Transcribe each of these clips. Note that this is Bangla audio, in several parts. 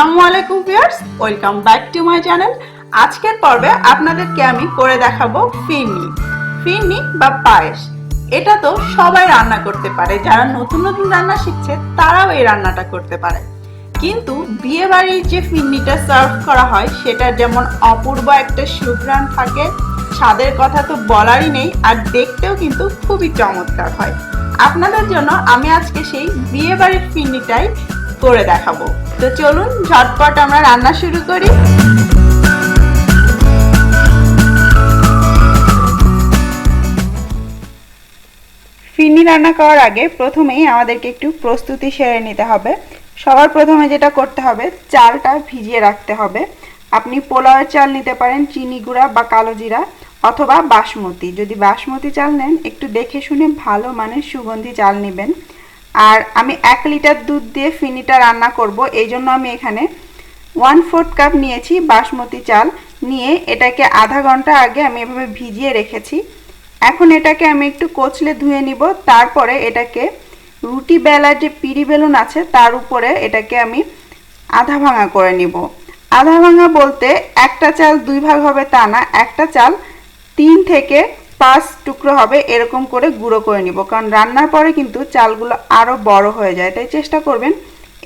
আসসালামু আলাইকুম viewers, welcome back to my channel. আজকের পর্বে আপনাদেরকে আমি করে দেখাবো ফিরনি ফিরনি বা পায়েস। এটা তো সবাই রান্না করতে পারে, যারা নতুন নতুন রান্না শিখছে তারাও এই রান্নাটা করতে পারে। কিন্তু বিয়ে বাড়ির যে ফিরনিটা সার্ভ করা হয়, সেটা যেমন অপূর্ব একটা সুঘ্রাণ থাকে, স্বাদের কথা তো বলারই নেই, আর দেখতেও কিন্তু খুবই চমৎকার হয়। আপনাদের জন্য আমি আজকে সেই বিয়ে বাড়ির ফিরনিটাই করে দেখাবো। তো চলুন, ঝটপট আমরা রান্না শুরু করি। ফিরনি রান্না করার আগে প্রথমেই আমাদেরকে একটু প্রস্তুতি সেরে নিতে হবে। সবার প্রথমে যেটা করতে হবে, চালটা ভিজিয়ে রাখতে হবে। আপনি পোলাওয়ের চাল নিতে পারেন, চিনি গুঁড়া বা কালো জিরা, অথবা বাসমতি। যদি বাসমতি চাল নেন, একটু দেখে শুনে ভালো মানের সুগন্ধি চাল নেবেন। আর আমি এক লিটার দুধ দিয়ে ফিনিটা রান্না করব, এই জন্য আমি এখানে ওয়ান ফোর্থ কাপ নিয়েছি বাসমতি চাল। নিয়ে এটাকে আধা ঘণ্টা আগে আমি এভাবে ভিজিয়ে রেখেছি। এখন এটাকে আমি একটু কচলে ধুয়ে নিব, তারপরে এটাকে রুটি বেলার যে পিড়ি বেলুন আছে, তার উপরে এটাকে আমি আধা ভাঙা করে নিব। আধা ভাঙা বলতে একটা চাল দুই ভাগ হবে তা না, একটা চাল তিন থেকে পাঁচ টুকরো হবে, এরকম করে গুঁড়ো করে নিব। কারণ রান্নার পরে কিন্তু চালগুলো আরও বড় হয়ে যায়। তাই চেষ্টা করবেন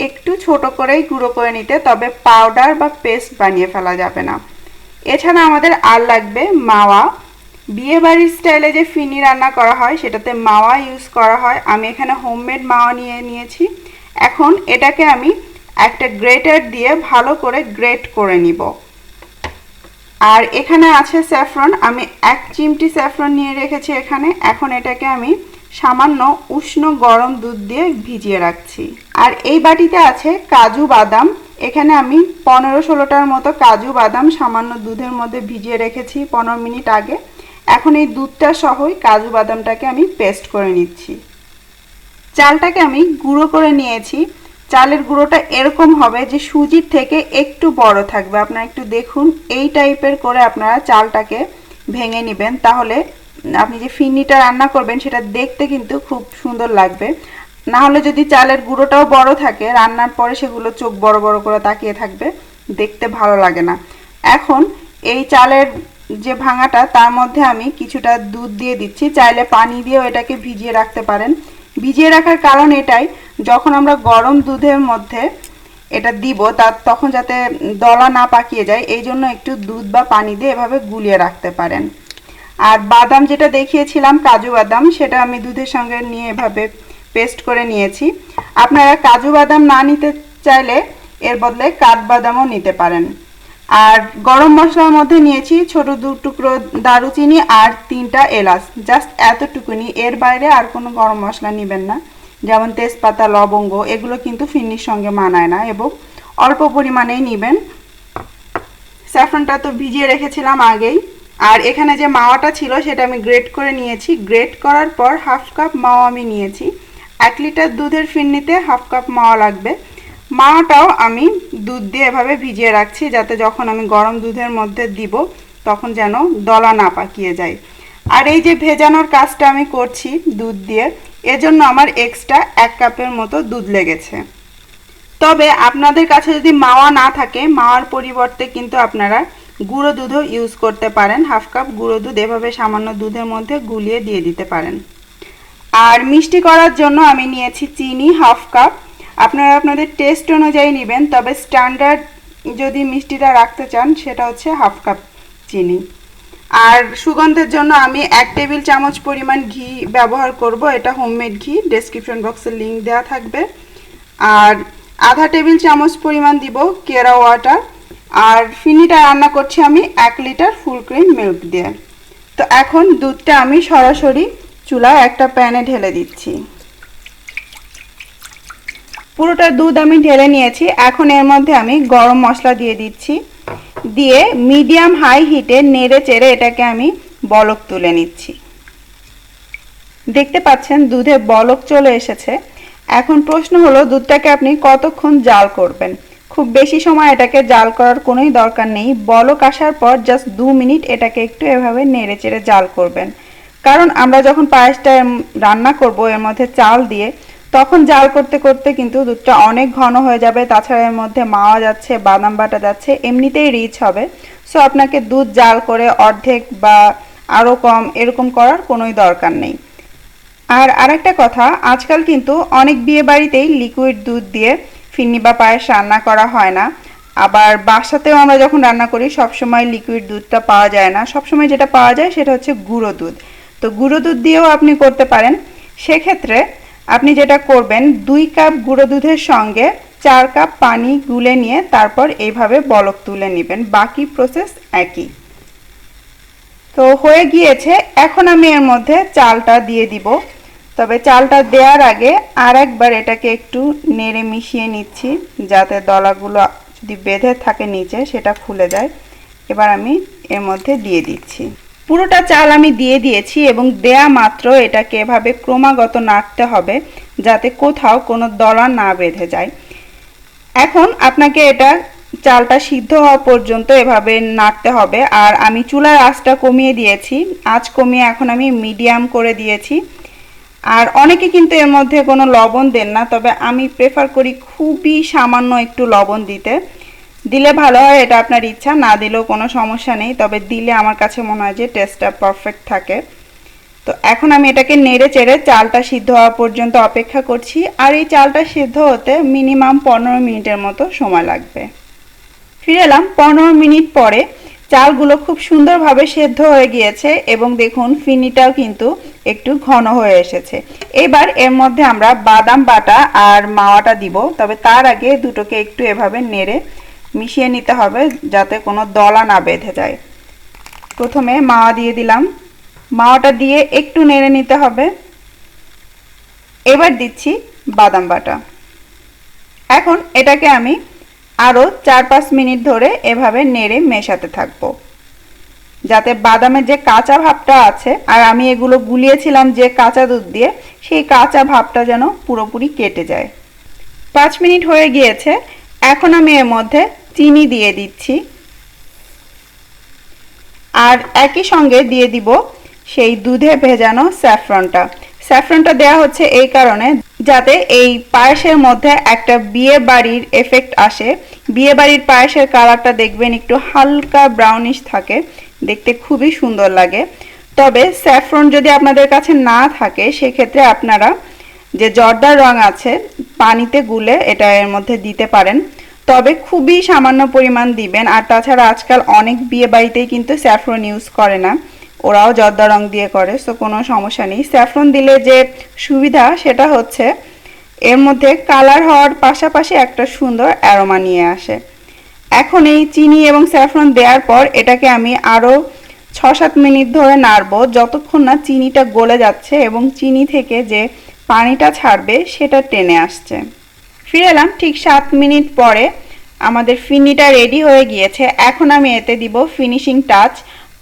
একটু ছোট করেই গুঁড়ো করে নিতে, তবে পাউডার বা পেস্ট বানিয়ে ফেলা যাবে না। এছাড়া আমাদের আর লাগবে মাওয়া। বিয়ে বাড়ির স্টাইলে যে ফিনি রান্না করা হয়, সেটাতে মাওয়া ইউজ করা হয়। আমি এখানে হোমমেড মাওয়া নিয়ে নিয়েছি। এখন এটাকে আমি একটা গ্রেটার দিয়ে ভালো করে গ্রেট করে নিব। আর এখানে আছে স্যাফরন। আমি এক চিমটি স্যাফরন নিয়ে রেখেছি এখানে। এখন এটাকে আমি সামান্য উষ্ণ গরম দুধ দিয়ে ভিজিয়ে রাখছি। আর এই বাটিতে আছে কাজু বাদাম। এখানে আমি পনেরো ষোলোটার মতো কাজু বাদাম সামান্য দুধের মধ্যে ভিজিয়ে রেখেছি পনেরো মিনিট আগে। এখন এই দুধটা সহই কাজু বাদামটাকে আমি পেস্ট করে নিচ্ছি। চালটাকে আমি গুঁড়ো করে নিয়েছি। চালের গুঁড়োটা এরকম হবে যে সুজির থেকে একটু বড় থাকবে। আপনারা একটু দেখুন, এই টাইপের করে আপনারা চালটাকে ভেঙে নেবেন। তাহলে আপনি যে ফিন্নিটা রান্না করবেন, সেটা দেখতে কিন্তু খুব সুন্দর লাগবে। না হলে যদি চালের গুঁড়োটাও বড় থাকে, রান্নার পরে সেগুলো চোখ বড় বড় করে তাকিয়ে থাকবে, দেখতে ভালো লাগে না। এখন এই চালের যে ভাঙাটা, তার মধ্যে আমি কিছুটা দুধ দিয়ে দিচ্ছি। চাইলে পানি দিয়েও এটাকে ভিজিয়ে রাখতে পারেন। ভিজিয়ে রাখার কারণ এটাই যখন আমরা গরম দুধের মধ্যে এটা দিব তার তখন যাতে দলা না পাকিয়ে যায়, এই জন্য একটু দুধ বা পানি দিয়ে এভাবে গুলিয়ে রাখতে পারেন। আর বাদাম যেটা দেখিয়েছিলাম, কাজু বাদাম, সেটা আমি দুধের সঙ্গে নিয়ে এভাবে পেস্ট করে নিয়েছি। আপনারা কাজু বাদাম না নিতে চাইলে এর বদলে কাঠবাদামও নিতে পারেন। আর গরম মশলার মধ্যে নিয়েছি ছোট দু টুকরো দারুচিনি আর তিনটা এলাচ। জাস্ট এতটুকুনি, এর বাইরে আর কোনো গরম মশলা নেবেন না। যেমন তেজপাতা, লবঙ্গ, এগুলো কিন্তু ফিন্নির সঙ্গে মানায় না এবং অল্প পরিমাণেই নেবেন। স্যাফরনটা তো ভিজিয়ে রেখেছিলাম আগেই। আর এখানে যে মাওয়াটা ছিল সেটা আমি গ্রেট করে নিয়েছি। গ্রেট করার পর হাফ কাপ মাওয়া আমি নিয়েছি। এক লিটার দুধের ফিন্নিতে হাফ কাপ মাওয়া লাগবে। মাওয়াটাও আমি দুধ দিয়ে এভাবে ভিজিয়ে রাখছি যাতে যখন আমি গরম দুধের মধ্যে দিব তখন যেন দলা না পাকিয়ে যায়। আর এই যে ভেজানোর কাজটা আমি করছি দুধ দিয়ে এজন্য আমার এক্সট্রা এক কাপের মতো দুধ লেগেছে। তবে আপনাদের কাছে যদি মাওয়া না থাকে, মাওয়ার পরিবর্তে কিন্তু আপনারা গুঁড়ো দুধও ইউজ করতে পারেন। হাফ কাপ গুঁড়ো দুধ এভাবে সামান্য দুধের মধ্যে গুলিয়ে দিয়ে দিতে পারেন। আর মিষ্টি করার জন্য আমি নিয়েছি চিনি হাফ কাপ। আপনারা আপনাদের টেস্ট অনুযায়ী নেবেন, তবে স্ট্যান্ডার্ড যদি মিষ্টিটা রাখতে চান, সেটা হচ্ছে হাফ কাপ চিনি। আর সুগন্ধের জন্য আমি এক টেবিল চামচ পরিমাণ ঘি ব্যবহার করব। এটা হোমমেড ঘি। ডেসক্রিপশন বক্সে লিঙ্ক দেওয়া থাকবে। আর আধা টেবিল চামচ পরিমাণ দিব কেরা ওয়াটার। আর ফিনিটা রান্না করছি আমি এক লিটার ফুল ক্রিম মিল্ক দিয়ে। তো এখন দুধটা আমি সরাসরি চুলায় একটা প্যানে ঢেলে দিচ্ছি। পুরোটা দুধ আমি ঢেলে নিয়েছি। এখন এর মধ্যে আমি গরম মশলা দিয়ে দিচ্ছি। দিয়ে মিডিয়াম হাই হিটে নেড়ে চেড়ে এটাকে আমি বলক তুলে নিচ্ছি। দেখতে পাচ্ছেন দুধে বলক চলে এসেছে। এখন প্রশ্ন হলো, দুধটাকে আপনি কতক্ষণ জাল করবেন? খুব বেশি সময় এটাকে জাল করার কোনোই দরকার নেই। বলক আসার পর জাস্ট দু মিনিট এটাকে একটু এভাবে নেড়ে চেড়ে জাল করবেন। কারণ আমরা যখন পায়েসটা রান্না করব, এর মধ্যে চাল দিয়ে তখন জাল করতে করতে কিন্তু দুধটা অনেক ঘন হয়ে যাবে, তাছাড়া এর মধ্যে মাওয়া যাচ্ছে, বাদাম বাটা যাচ্ছে, এমনিতেই রিচ হবে। সো আপনাকে দুধ জাল করে অর্ধেক বা আরও কম এরকম করার কোনোই দরকার নেই। আর আরেকটা কথা, আজকাল কিন্তু অনেক বিয়ে বাড়িতেই লিকুইড দুধ দিয়ে ফিন্নি বা পায়েস রান্না করা হয় না। আবার বাসাতেও আমরা যখন রান্না করি, সবসময় লিকুইড দুধটা পাওয়া যায় না। সবসময় যেটা পাওয়া যায় সেটা হচ্ছে গুঁড়ো দুধ। তো গুঁড়ো দুধ দিয়েও আপনি করতে পারেন। সেক্ষেত্রে আপনি যেটা করবেন, দুই কাপ গুঁড়ো দুধের সঙ্গে চার কাপ পানি গুলে নিয়ে তারপর এইভাবে বলক তুলে নেবেন। বাকি প্রসেস একই। তো হয়ে গিয়েছে, এখন আমি এর মধ্যে চালটা দিয়ে দিব। তবে চালটা দেওয়ার আগে আর একবার এটাকে একটু নেড়ে মিশিয়ে নিচ্ছি, যাতে দলাগুলো যদি বেঁধে থাকে নিচে, সেটা খুলে যায়। এবার আমি এর মধ্যে দিয়ে দিচ্ছি। পুরোটা চাল আমি দিয়ে দিয়েছি এবং দেয়া মাত্র এটাকে এভাবে ক্রমাগত নাড়তে হবে যাতে কোথাও কোনো দলা না বেঁধে যায়। এখন আপনাকে এটা চালটা সিদ্ধ হওয়া পর্যন্ত এভাবে নাড়তে হবে। আর আমি চুলার আঁচটা কমিয়ে দিয়েছি। আঁচ কমিয়ে এখন আমি মিডিয়াম করে দিয়েছি। আর অনেকে কিন্তু এর মধ্যে কোনো লবণ দেন না, তবে আমি প্রেফার করি খুবই সামান্য একটু লবণ দিতে। দিলে ভালো হয়, এটা আপনার ইচ্ছা। না দিলেও কোনো সমস্যা নেই, তবে দিলে আমার কাছে মনে হয় যে টেস্টটা পারফেক্ট থাকে। তো এখন আমি এটাকে নেড়ে চেড়ে চালটা সিদ্ধ হওয়া পর্যন্ত অপেক্ষা করছি, আর এই চালটা সিদ্ধ হতে মিনিমাম পনেরো মিনিটের মতো সময় লাগবে। ফিরে এলাম, পনেরো মিনিট পরে চালগুলো খুব সুন্দরভাবে সেদ্ধ হয়ে গিয়েছে এবং দেখুন ফিনিটাও কিন্তু একটু ঘন হয়ে এসেছে। এবার এর মধ্যে আমরা বাদাম বাটা আর মাওয়াটা দিব, তবে তার আগে দুটোকে একটু এভাবে নেড়ে মিশিয়ে নিতে হবে যাতে কোনো দলা না বেঁধে যায়। প্রথমে মাওয়া দিয়ে দিলাম। মাওয়াটা দিয়ে একটু নেড়ে নিতে হবে। এবার দিচ্ছি বাদাম বাটা। এখন এটাকে আমি আরও চার পাঁচ মিনিট ধরে এভাবে নেড়ে মেশাতে থাকব। যাতে বাদামের যে কাঁচা ভাবটা আছে, আর আমি এগুলো গুলিয়েছিলাম যে কাঁচা দুধ দিয়ে, সেই কাঁচা ভাবটা যেন পুরোপুরি কেটে যায়। পাঁচ মিনিট হয়ে গিয়েছে। এখন আমি এর মধ্যে চিনি দিয়ে দিচ্ছি। আর একই সঙ্গে দিয়ে দিব সেই দুধে ভেজানো স্যাফরনটা। স্যাফরনটা দেওয়া হচ্ছে এই কারণে যাতে এই পায়েসের মধ্যে একটা বিয়ে বাড়ির এফেক্ট আসে। বিয়ে বাড়ির পায়েসের কালারটা দেখবেন একটু হালকা ব্রাউনিশ থাকে, দেখতে খুবই সুন্দর লাগে। তবে স্যাফরন যদি আপনাদের কাছে না থাকে, সেক্ষেত্রে আপনারা যে জর্দার রং আছে, পানিতে গুলে এটা এর মধ্যে দিতে পারেন। তবে খুবই সামান্য পরিমাণ দিবেন। আর তাছাড়া আজকাল অনেক বিয়ে বাড়িতেই কিন্তু স্যাফরন ইউজ করে না। ওরাও জর্দা রং দিয়ে করে তো কোনো সমস্যা নেই। স্যাফরন দিলে যে সুবিধা সেটা হচ্ছে, এর মধ্যে কালার হওয়ার পাশাপাশি একটা সুন্দর অ্যারোমা নিয়ে আসে। এখন এই চিনি এবং স্যাফরন দেওয়ার পর এটাকে আমি আরও ছ সাত মিনিট ধরে নাড়বো। যতক্ষণ না চিনিটা গলে যাচ্ছে এবং চিনি থেকে যে পানিটা ছাড়বে, সেটা টেনে আসছে। ফিরে এলাম ঠিক সাত মিনিট পরে। আমাদের ফিনিটা রেডি হয়ে গিয়েছে। এখন আমি এতে দিব ফিনিশিং টাচ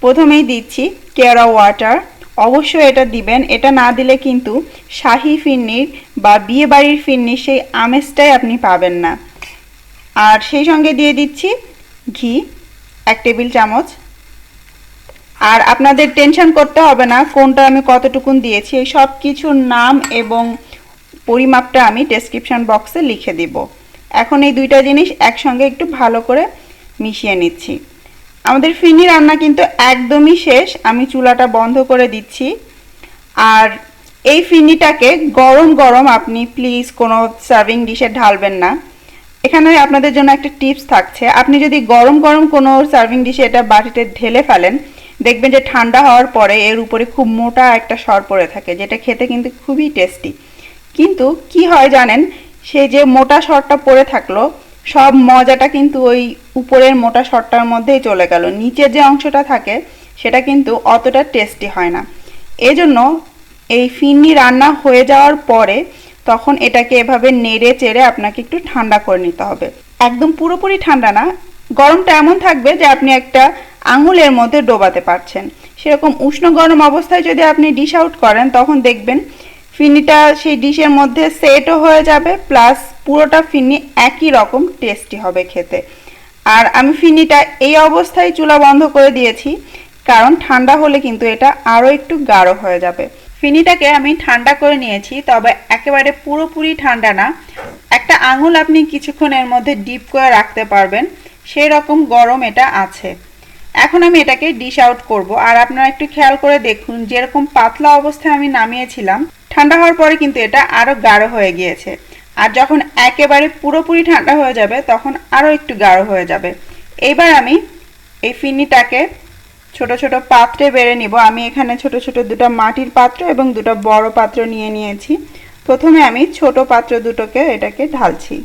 প্রথমেই দিচ্ছি কেরা ওয়াটার অবশ্যই এটা দিবেন। এটা না দিলে কিন্তু শাহি ফিন্নির বা বিয়ে বাড়ির ফিন্নির সেই আমেজটাই আপনি পাবেন না। আর সেই সঙ্গে দিয়ে দিচ্ছি ঘি, এক টেবিল চামচ। আর আপনাদের টেনশন করতে হবে না, কোনটা আমি কতটুকুন দিয়েছি, এই সব কিছুর নাম এবং পরিমাপটা আমি ডেসক্রিপশন বক্সে লিখে দিব। এখন এই দুইটা জিনিস একসঙ্গে একটু ভালো করে মিশিয়ে নিচ্ছি। আমাদের ফিনি রান্না কিন্তু একদমই শেষ। আমি চুলাটা বন্ধ করে দিচ্ছি। আর এই ফিনিটাকে গরম গরম আপনি প্লিজ কোনো সার্ভিং ডিশে ঢালবেন না। এখানে আপনাদের জন্য একটা টিপস থাকছে। আপনি যদি গরম গরম কোনো সার্ভিং ডিশে এটা বাটিতে ঢেলে ফেলেন, দেখবেন যে ঠান্ডা হওয়ার পরে এর উপরে খুব মোটা একটা সর পড়ে থাকে, যেটা খেতে কিন্তু খুবই টেস্টি কিন্তু কি হয় জানেন? সে যে মোটা সরটা পরে থাকল, সব মজাটা কিন্তু ওই উপরের মোটা সরটার মধ্যেই চলে গেল। নিচের যে অংশটা থাকে, সেটা কিন্তু অতটা টেস্টি হয় না। এজন্য এই ফিন্নি রান্না হয়ে যাওয়ার পরে তখন এটাকে এভাবে নেড়ে চেড়ে আপনাকে একটু ঠান্ডা করে নিতে হবে। একদম পুরোপুরি ঠান্ডা না, গরমটা এমন থাকবে যে আপনি একটা আঙুলের মধ্যে ডোবাতে পারছেন। সেরকম উষ্ণ গরম অবস্থায় যদি আপনি ডিশ আউট করেন, তখন দেখবেন ফিনিটা সেই ডিশের মধ্যে সেটও হয়ে যাবে, প্লাস পুরোটা ফিনি একই রকম টেস্টি হবে খেতে। আর আমি ফিনিটা এই অবস্থায় চুলা বন্ধ করে দিয়েছি, কারণ ঠান্ডা হলে কিন্তু এটা আরও একটু গাঢ় হয়ে যাবে। ফিনিটাকে আমি ঠান্ডা করে নিয়েছি, তবে একেবারে পুরোপুরি ঠান্ডা না। একটা আঙুল আপনি কিছুক্ষণের মধ্যে ডিপ করে রাখতে পারবেন সেই রকম গরম এটা আছে। এখন আমি এটাকে ডিশ আউট করব, আর আপনারা একটু খেয়াল করে দেখুন, যেরকম পাতলা অবস্থায় আমি নামিয়েছিলাম ঠান্ডা হওয়ার পরে কিন্তু এটা আরও গাঢ় হয়ে গিয়েছে। আর যখন একেবারে পুরোপুরি ঠান্ডা হয়ে যাবে, তখন আরও একটু গাঢ় হয়ে যাবে। এইবার আমি এই ফিনিটাকে ছোট ছোট পাত্রে বেড়ে নিব। আমি এখানে ছোট ছোট দুটো মাটির পাত্র এবং দুটো বড় পাত্র নিয়ে নিয়েছি। প্রথমে আমি ছোট পাত্র দুটোকে এটাকে ঢালছি।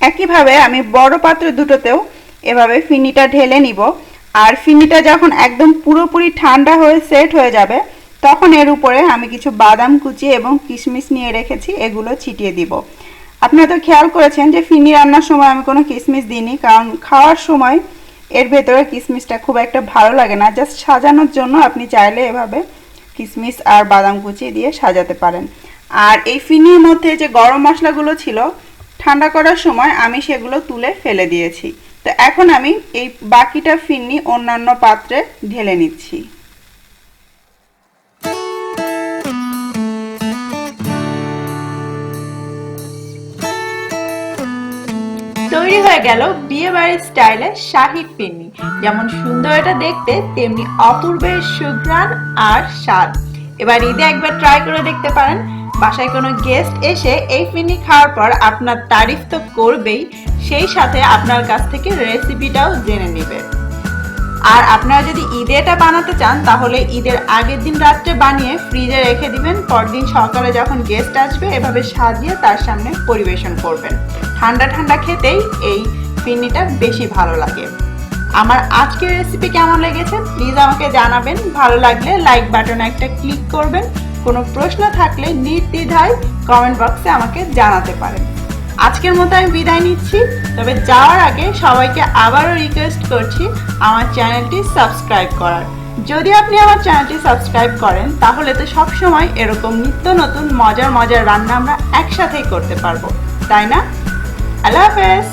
একইভাবে আমি বড় পাত্র দুটোতেও এভাবে ফিনিটা ঢেলে নিব। আর ফিনিটা যখন একদম পুরোপুরি ঠান্ডা হয়ে সেট হয়ে যাবে, তখন এর উপরে আমি কিছু বাদাম কুচি এবং কিশমিশ নিয়ে রেখেছি, এগুলো ছিটিয়ে দিব। আপনারা তো খেয়াল করেছেন যে ফিনি রান্নার সময় আমি কোনো কিশমিশ দিইনি, কারণ খাওয়ার সময় এর ভেতরে কিশমিশটা খুব একটা ভালো লাগে না। জাস্ট সাজানোর জন্য আপনি চাইলে এভাবে কিশমিশ আর বাদাম কুচি দিয়ে সাজাতে পারেন। আর এই ফিনির মধ্যে যে গরম মশলাগুলো ছিল, ঠান্ডা করার সময় আমি সেগুলো তুলে ফেলে দিয়েছি। তো এখন আমি এই বাকিটা ফিন্নি অন্যান্য পাত্রে ঢেলে নিচ্ছি। তৈরি হয়ে গেল বিয়ে বাড়ির স্টাইলে যেমন সুন্দর এটা দেখতে, তেমনি অপূর্বের সুঘ্রাণ আর স্বাদ। এবার ঈদে একবার ট্রাই করে দেখতে পারেন। বাসায় কোনো গেস্ট এসে এই ফিন্নি খাওয়ার পর আপনার তারিফ তো করবেই। সেই সাথে আপনার কাছ থেকে রেসিপিটাও জেনে নেবে। আর আপনারা যদি ঈদে এটা বানাতে চান, তাহলে ঈদের আগের দিন রাত্রে বানিয়ে ফ্রিজে রেখে দিবেন। পরদিন সকালে যখন গেস্ট আসবে, এভাবে সাজিয়ে তার সামনে পরিবেশন করবেন। ঠান্ডা ঠান্ডা খেতেই এই ফিন্নিটা বেশি ভালো লাগে। আমার আজকের রেসিপি কেমন লেগেছে? প্লিজ আমাকে জানাবেন। ভালো লাগলে লাইক বাটনে একটা ক্লিক করবেন। কোনো প্রশ্ন থাকলে নির্দ্বিধায় কমেন্ট বক্সে আমাকে জানাতে পারেন। আজকের মতো আমি বিদায় নিচ্ছি। তবে যাওয়ার আগে সবাইকে আবারও রিকোয়েস্ট করছি আমার চ্যানেলটি সাবস্ক্রাইব করার। যদি আপনি আমার চ্যানেলটি সাবস্ক্রাইব করেন, তাহলে তো সবসময় এরকম নিত্য নতুন মজার মজার রান্না আমরা একসাথেই করতে পারব। তাই না? আল্লাহ হাফেজ!